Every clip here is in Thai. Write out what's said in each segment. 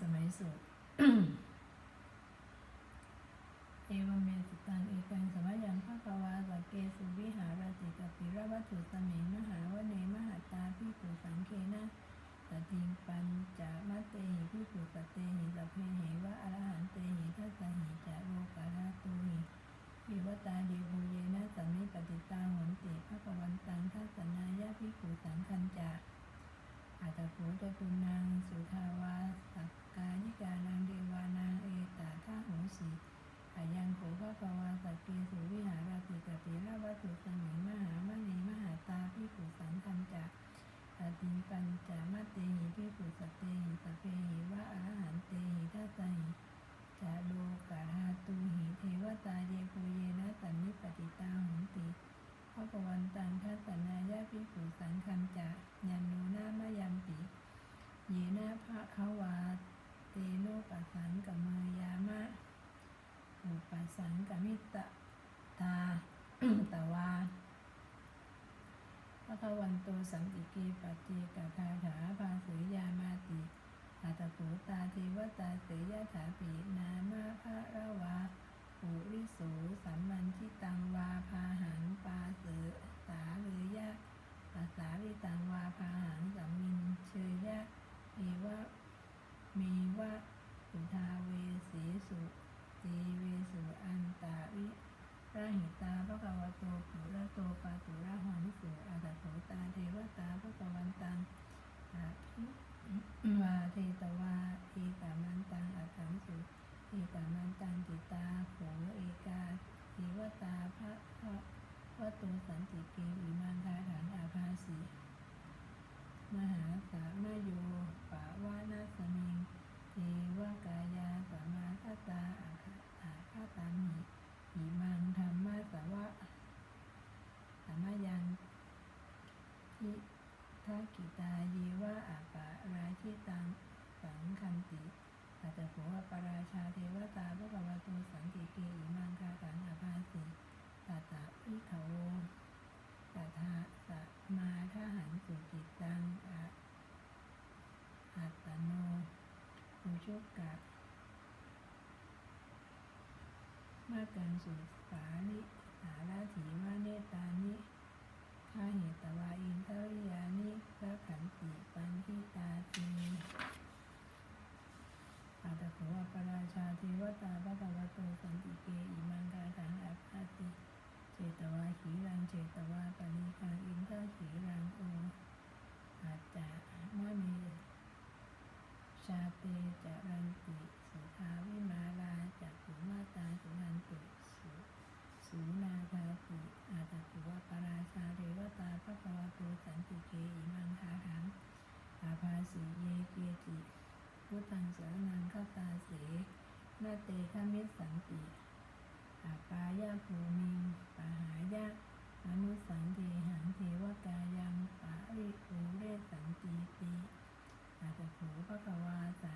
สมัยสุด เอวเมสุตังเอกังสมัยยังภะคะวาสักเกสุวิหารติกปิระวัตถุสเมมหาวเนมหาตาพิปุสังเคนะตติงปัญจมัตเตหิพิปุสตเตหิสัพเพหิวะอรหันเตหิทัสสหิจะโลกาลาตุหิวิวตาดีภูเยนะสัมมิปฏิตาหนติภะคะวันตังทัสสนายะพิปุสังคัญจะ อาตาโขจตุนังสุทาวาสักกายิกานังเดวานังเอตาท่าโหสีอายังโขภะคะวาสักเกสุวิหารติกติระวัตถุสมิงมหามณีมหาตาพิปุสังคันจะตติงปัญจมัตเตหิพิปุสตเตหิสพเพหิวะอรหันเตหิทัสสหิจะโลกาธาตุหิเทวตาเยภูเยนะสันนิปติตาหนติ พระกวันตังทัสสนายาภิกขุสังคันจะยันโนนามะยัมปิ เยนะภะคะวาเตโนปัสสังกมายามะอุปัสสังกมิตะตา ตวาพระคะวัน โตสังติเกปเจกคาถาภาเสยามาติอาตโขตาเทวตาเสยถาปีนามาภะระวาปุริโสสัมมันทิตังวาพาหังปาเสสาเลยะปัสสาวิตังวาพาหังสัมมินเชยยะเอวะเมวะสุทาเวสีสุตีเวสุอันตาวิ ราหิตาพระกวโตปุระโตปาตุระหันสุอาตโขตาเทวตาภะคะวันตังอาภิวาเทตวาเอกามันตังอัตถังสุ เอกามันตังติตาโขเอกาเทวตาพระพระวัตุสันติเกวิมังคาฐานอาภาสี มหาสามโยปาวานาสมิงเทวกายาสมาคตาอาคาอาคาตามิหิมังธรรมะสวะสามยังทิทั กิตาเยวะอาปาราชิตังสังคันติอาจจะผัวปราชาเทวตาพระกวาตูสันติเกอิมังคาฐานอาภาสีตาตาอิขโวตถาสะมาทหันสุจิตตังอะอัตตโนอุชุกกะมากันสุสานิสาราถีวาเนตานิาเหตวาอินทริยานิพระขันติปันทิตาตีอาตถวะปราชาเทวตาพระกวาโตสันติเกอิมังกาถังอัปปติ เจตวาขีรังเจตวาปณิคังอินทขีรังโออาจจะมะเมชาเตจรันติสุทาวิมาลาจักขุมาตาสุนันตุสุสูนาคาติอาตโขวปราชาเทวตาพระกวาโตสันติเกอิมังคาถังอาภาสีเยเกจิ พุทธังสรนังคตาเสนา เตฆะมิสสันติอาปายาภูมิงปาหายะมนุสังเทหังเทวกายังปาริภูเรสันติติอาตโขภะคะวาสะ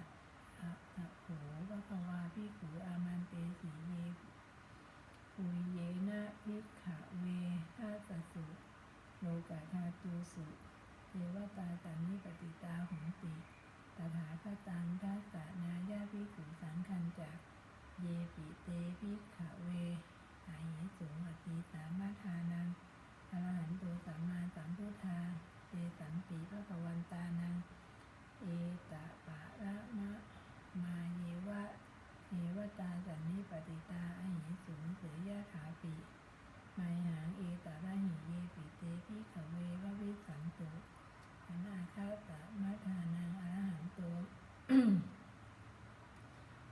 อาตโขภะคะวาพิขูอามันเตสีเยปุยเยนะพิกขะเวทัสสุ โลกาธาตุสุเทวตาสันนิปติตาหงติ ตถาคตังทัสสะนายาภิกขุสังคันจักเยปิเตภิกขเวอาหิสุงอติสามาทานังอรหันโตสัมมาสัมพุทธาเตสัมปีพระกวันตานัง เอตะปะระมะมาเยวะเทวตาสันนิ ปติตาอหิสุงเสยยะถาปิไมหังเอตะระหิเยปิเตภิขเววะวิสันตุอนาคาตะมัทานังอรหันโต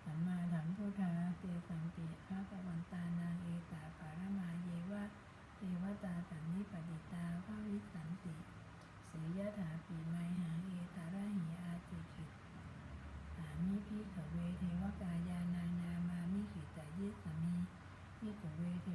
สัมมาสัมพุทธาเตสัมปิพระกวันตานังเอตาปารมาเยวะเทวตาสันนิปติตาภาวิสันติสียถาปีไมหังเอตาระหิอาติกิตสามิพิขเวเทวกายานังนามา มิขิตายิสมีพิ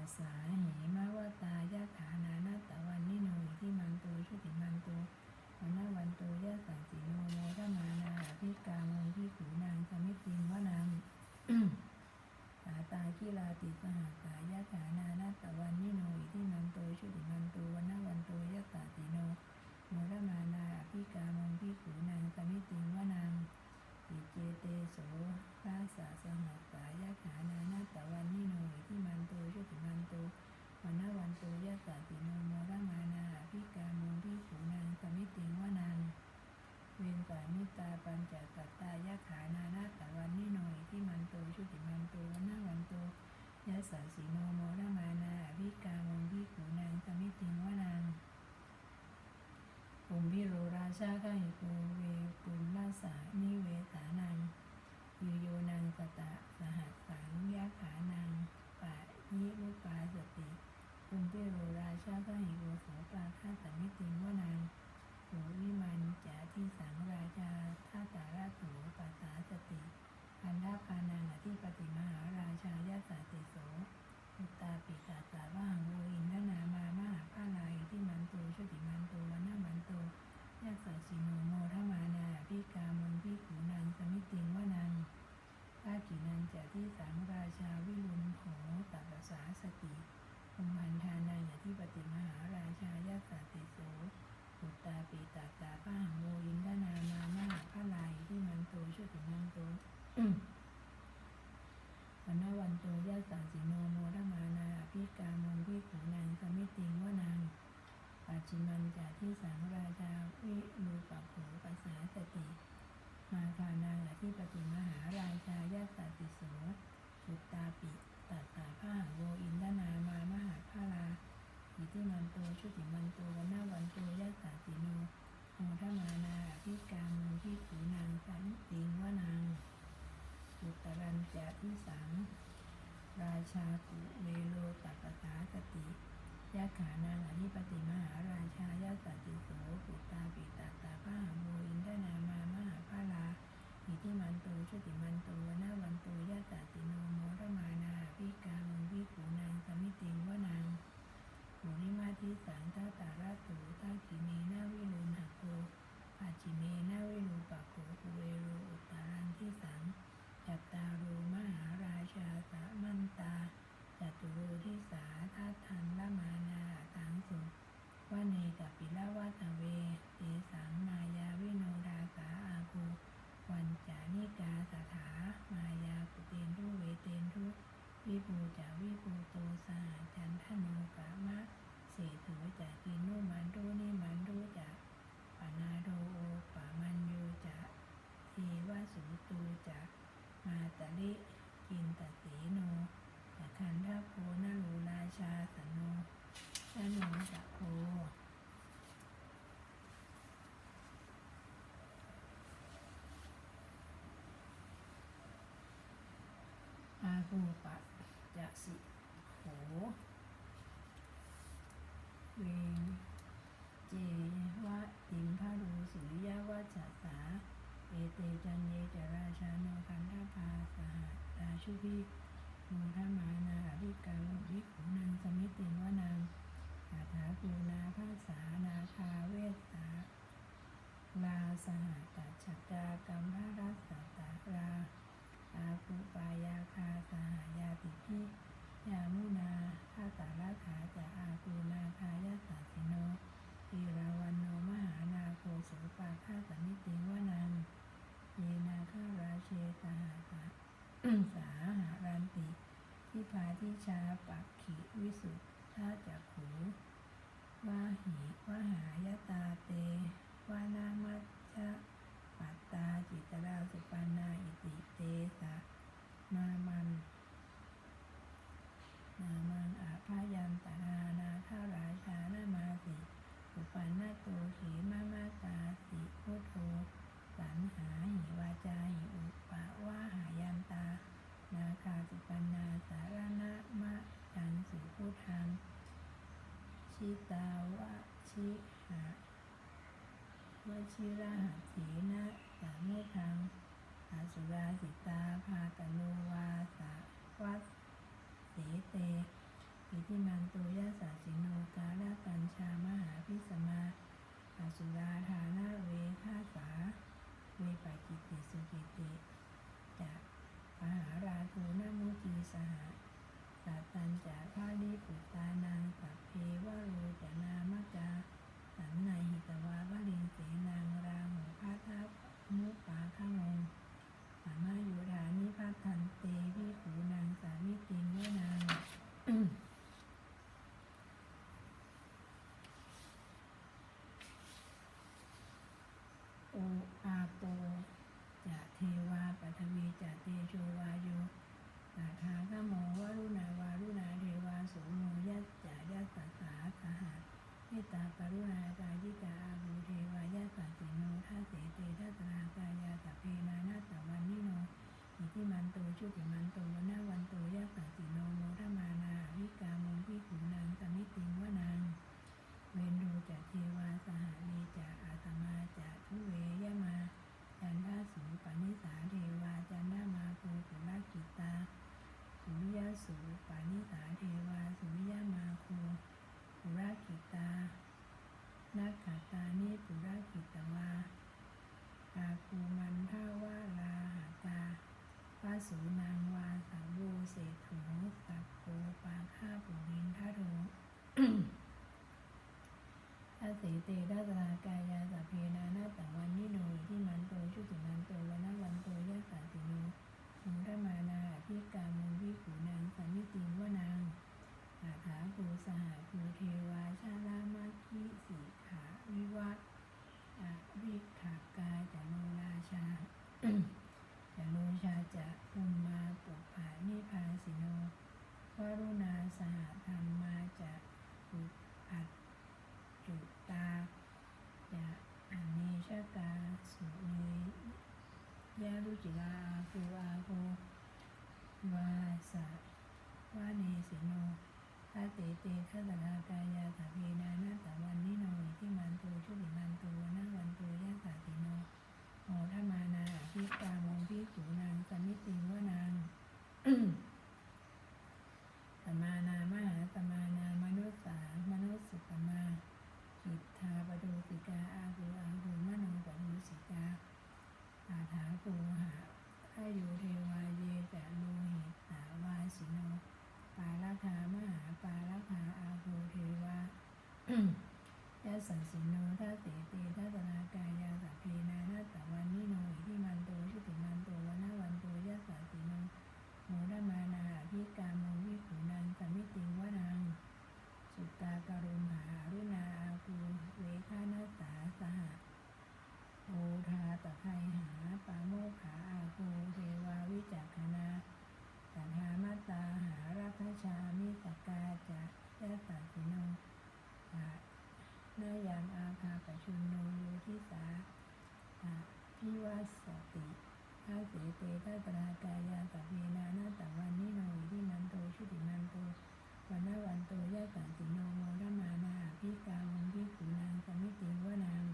Rasa. ชาคาหิปูเวปุณมาสานิเวสานังยูโยนังสตะสหัสสังยะขานังปะยิมุปาสติคุณเตโรราชาคาหิโกโสปาธาสัมิติวนังโสวิมันจาที่สังราชาท่าตาราโสปัสสาสติพันธาพานังอธิปติมหาราชายาสาติโสอุตตาปิสาสาวังโวอินทนามามาภาลายที่มันโตชติมันโตวันนามันโต ยาสาสีโนโมทมานาพิกามุนพิขูนังสมิติงว่านัง มาตะลิกินตะสีโนตะคันทาโพนารูราชาสโนนาโนตะโพอาภูปะจะสิโหเว เตจันเยจราชาโนคันธาภาสหราชุพิโมทมานาอภิกาลวิขุนัง วิสุทธาจากหูวาหิวาหายตาเต ชิตาวะชิหะวะชิราหสีนะสามุทังอาสุราสิตาภาตโนวาสะวัสเสเตอิทิมันตุยะสาสิโนกาลาตัญชามหาพิสมาอาสุราธานาเวทาสา เวปากิติสุกิติจะปหาราทูนามุกีสหะ สัตัญจะพาลิปุตานังสัพเพวโรจนามะจาสันในหิตวาวะลิงเสนางราหูพาทัพมุปาข้างงสามายุรานิพัทันเตวิขูนางสาวิติงเวนาง อาศัยเตด้าสนากาย ชะตา as เตปรากายาตัดเวนานาตวันนี้โนที่นันโตชุดินันโตวันนาวันโตยสันติโนโมรมานาพิกาวังพิขุนางกมิติวานาง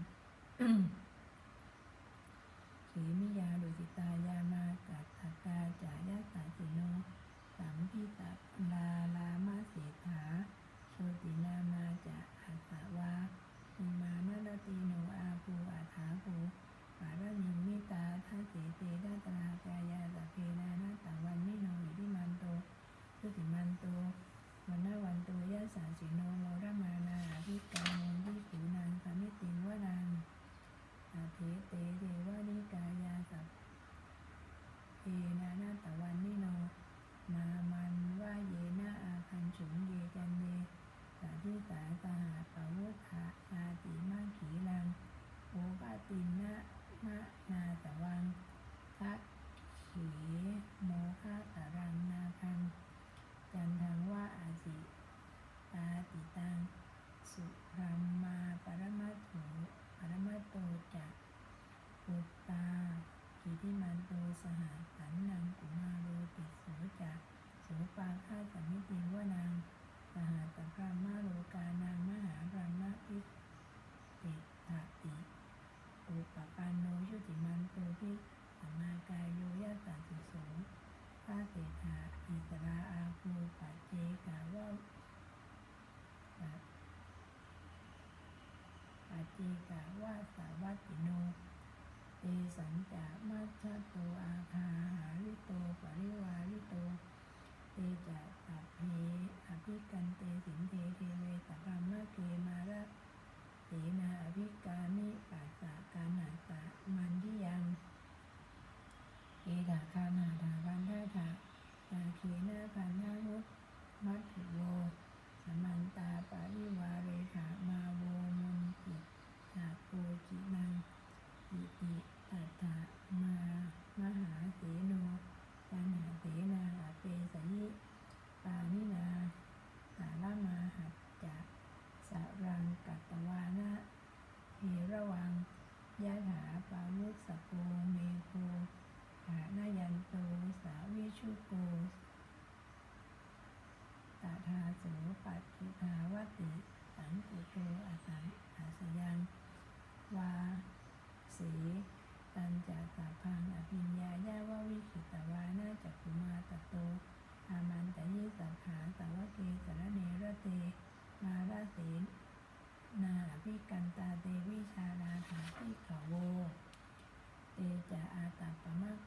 สีมิยาโดยจิตายามากัตกาจายะกนติโนสัมพิตาลาลามาเสถาโชตินามาจะอัสวาอิมานาตีโนอาภูอัฐาภู ปารามิงมิตาท่าสีเตด้าตรากายาสะเพนานาตาวันมิโนอิทิมันโตสุติมันโต กะวาสาวัติโน เตสัญจะมาชาโตอา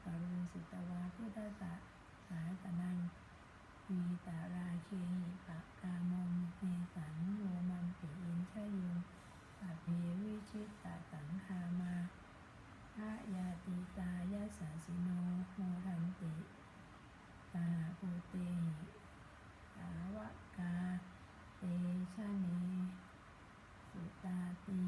ปรุงสิตวาพุทธะสาตนังวีตาราเคหิปะกามมเมสันโลมัมปิอินชยุงสัเพวิชิตตสังคามาพระยาติตายาสาสิโนโมทันติตาปูเตหิสาวกาเตชะนีสุตาตี